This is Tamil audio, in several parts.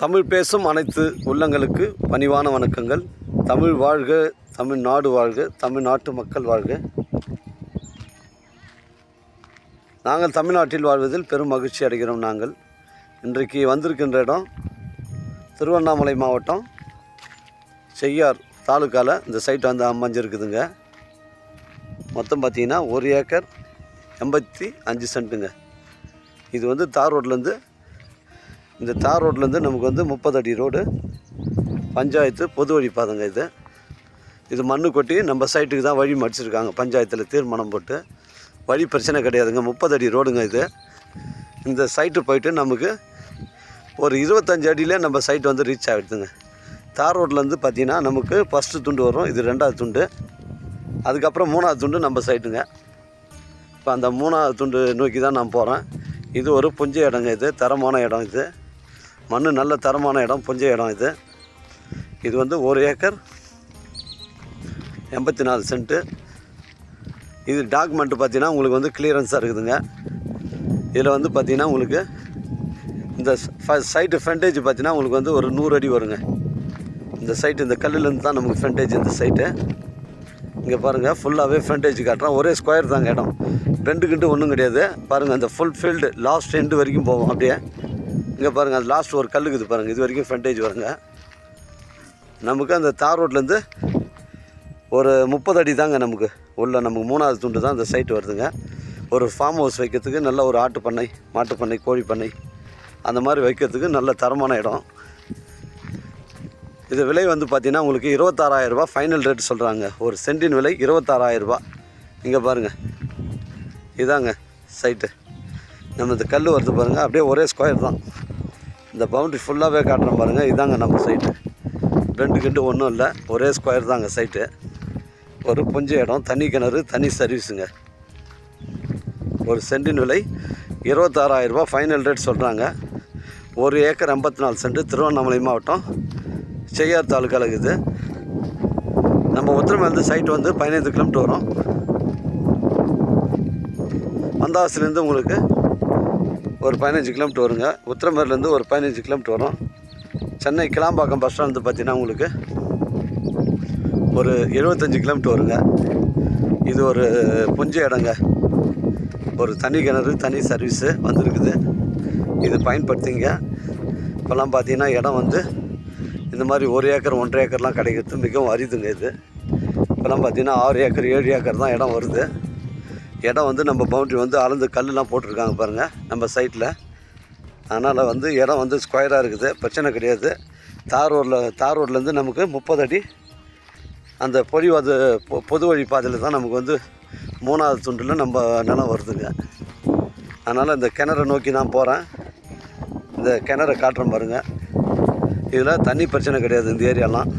தமிழ் பேசும் அனைத்து உள்ளங்களுக்கு பணிவான வணக்கங்கள். தமிழ் வாழ்க தமிழ்நாடு வாழ்க தமிழ்நாட்டு மக்கள் வாழ்க. நாங்கள் தமிழ்நாட்டில் வாழ்வதில் பெரும் மகிழ்ச்சி அடைகிறோம் நாங்கள். இன்றைக்கு வந்திருக்கின்ற இடம் திருவண்ணாமலை மாவட்டம். செய்யார் தாலுக்காவில் இந்த சைட் வந்து அமைஞ்சிருக்குதுங்க. மொத்தம் பார்த்தீங்கன்னா ஒரு ஏக்கர் எண்பத்தி அஞ்சு சென்ட்டுங்க. இது வந்து தார் ரோட்லேருந்து இந்த தார் ரோட்லேருந்து நமக்கு வந்து முப்பது அடி ரோடு பஞ்சாயத்து பொது வழி பாதைங்க இது. இது மண்ணு கொட்டி நம்ம சைட்டுக்கு தான் வழி மடிச்சிருக்காங்க. பஞ்சாயத்தில் தீர்மானம் போட்டு. வழி பிரச்சனை கிடையாதுங்க. முப்பது அடி ரோடுங்க இது. இந்த சைட்டு போயிட்டு நமக்கு ஒரு இருபத்தஞ்சு அடியிலே நம்ம சைட் வந்து ரீச் ஆகிடுதுங்க தார் ரோட்லேருந்து பார்த்தீங்கன்னா நமக்கு ஃபஸ்ட்டு துண்டு வரும். இது ரெண்டாவது துண்டு. அதுக்கப்புறம் மூணாவது துண்டு நம்ம சைட்டுங்க. இப்போ அந்த மூணாவது துண்டு நோக்கி தான் நான் போகிறேன் இது ஒரு புஞ்ச இடங்க இது. தரமான இடம் இது. மண் நல்ல தரமான இடம் புஞ்ச இடம் இது. இது வந்து ஒரு ஏக்கர் எண்பத்தி நாலு சென்ட்டு. இது டாக்குமெண்ட்டு பார்த்தீங்கன்னா உங்களுக்கு வந்து கிளியரன்ஸாக இருக்குதுங்க. இதில் வந்து பார்த்தீங்கன்னா உங்களுக்கு இந்த சைட்டு ஃப்ரண்டேஜ் பார்த்தீங்கன்னா உங்களுக்கு வந்து ஒரு நூறு அடி வருங்க. இந்த சைட்டு இந்த கல்லுலேருந்து தான் நமக்கு ஃப்ரண்டேஜ் இந்த சைட்டு இங்கே பாருங்கள் ஃபுல்லாகவே ஃப்ரண்டேஜ் காட்டுறோம். ஒரே ஸ்கொயர் தாங்க இடம். ரெண்டு கிண்டு ஒன்றும் கிடையாது. பாருங்கள் அந்த ஃபுல் ஃபீல்டு லாஸ்ட் எண்டு வரைக்கும் போவோம் அப்படியே. இங்கே பாருங்கள் அது லாஸ்ட் ஒரு கல்லுக்குது பாருங்கள் இது வரைக்கும் ஃப்ரண்டேஜ் வருங்க நமக்கு அந்த தார் ரோட்லேருந்து ஒரு முப்பது அடி தாங்க நமக்கு. உள்ள நமக்கு மூணாவது துண்டு தான் இந்த சைட்டு வருதுங்க. ஒரு ஃபார்ம் ஹவுஸ் வைக்கிறதுக்கு நல்ல ஒரு ஆட்டு பண்ணை மாட்டு பண்ணை கோழி பண்ணை அந்த மாதிரி வைக்கிறதுக்கு நல்ல தரமான இடம். இது விலை வந்து பார்த்தீங்கன்னா உங்களுக்கு இருபத்தாறாயிரம் ஃபைனல் ரேட் சொல்கிறாங்க ஒரு சென்டின் விலை இருபத்தாறாயிரம் இங்கே பாருங்கள் இதாங்க சைட்டு நம்ம இந்த கல் வருது பாருங்கள் அப்படியே ஒரே ஸ்கொயர் தான். இந்த பவுண்ட்ரி ஃபுல்லாகவே காட்டுறோம் பாருங்கள் இதாங்க நம்ம சைட்டு ரெண்டு கிண்டு ஒன்றும் இல்லை. ஒரே ஸ்கொயர் தாங்க சைட்டு ஒரு புஞ்ச இடம் தனி கிணறு தனி சர்வீஸுங்க ஒரு சென்டின் விலை இருபத்தாறாயிரம் ஃபைனல் ரேட் சொல்கிறாங்க ஒரு ஏக்கர் எண்பத்தி நாலு சென்ட் திருவண்ணாமலை மாவட்டம் செய்யார் தாலுக்காவில் இருக்குது நம்ம உத்திரமேலேருந்து சைட் வந்து பதினைந்து கிலோமீட்டர் வரும். வந்தாசிலேருந்து உங்களுக்கு ஒரு பதினஞ்சு கிலோமீட்டர் வருங்க. உத்திரமேர்லேருந்து ஒரு பதினஞ்சு கிலோமீட்டர் வரும். சென்னை கிளாம்பாக்கம் பஸ் ஸ்டாண்ட் பார்த்தீங்கன்னா உங்களுக்கு ஒரு எழுபத்தஞ்சு கிலோமீட்டர் வருங்க. இது ஒரு புஞ்ச இடங்க. ஒரு தனி கிணறு தனி சர்வீஸு வந்திருக்குது. இது பயன்படுத்திங்க. இப்போல்லாம் பார்த்தீங்கன்னா இடம் வந்து இந்த மாதிரி ஒரு ஏக்கர் ஒன்றரை ஏக்கர்லாம் கிடைக்கிறது மிகவும் அரிதுங்க இது. இப்போல்லாம் பார்த்தீங்கன்னா ஆறு ஏக்கர் ஏழு ஏக்கர் தான் இடம் வருது. இடம் வந்து நம்ம பவுண்ட்ரி வந்து அளந்து கல்லுலாம் போட்டிருக்காங்க பாருங்கள் நம்ம சைட்டில் அதனால் வந்து இடம் வந்து ஸ்கொயராக இருக்குது பிரச்சனை கிடையாது. தார் ரோடில் தார் ரோட்லேருந்து நமக்கு முப்பது அடி அந்த பொறிவாது பொ- பொது வழி பாதையில் தான் நமக்கு வந்து மூணாவது துண்டில் நம்ம நிலம் வருதுங்க. அதனால் இந்த கிணறை நோக்கி நான் போகிறேன் இந்த கிணறை காட்டுறேன் பாருங்கள் இதில் தண்ணி பிரச்சனை கிடையாது இந்த ஏரியாலாம்.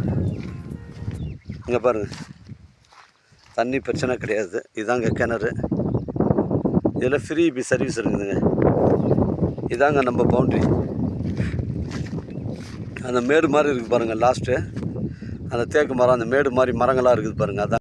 இங்கே பாருங்கள் தண்ணி பிரச்சனை கிடையாது. இதாங்க கிணறு. இதில் ஃப்ரீ பி சர்வீஸ் இருக்குதுங்க. இதாங்க நம்ம பவுண்ட்ரி அந்த மேடு மாதிரி இருக்குது பாருங்கள் லாஸ்ட்டு அந்த தேக்கு மரம் அந்த மேடு மாதிரி மரங்களாக இருக்குது பாருங்கள் அதான்.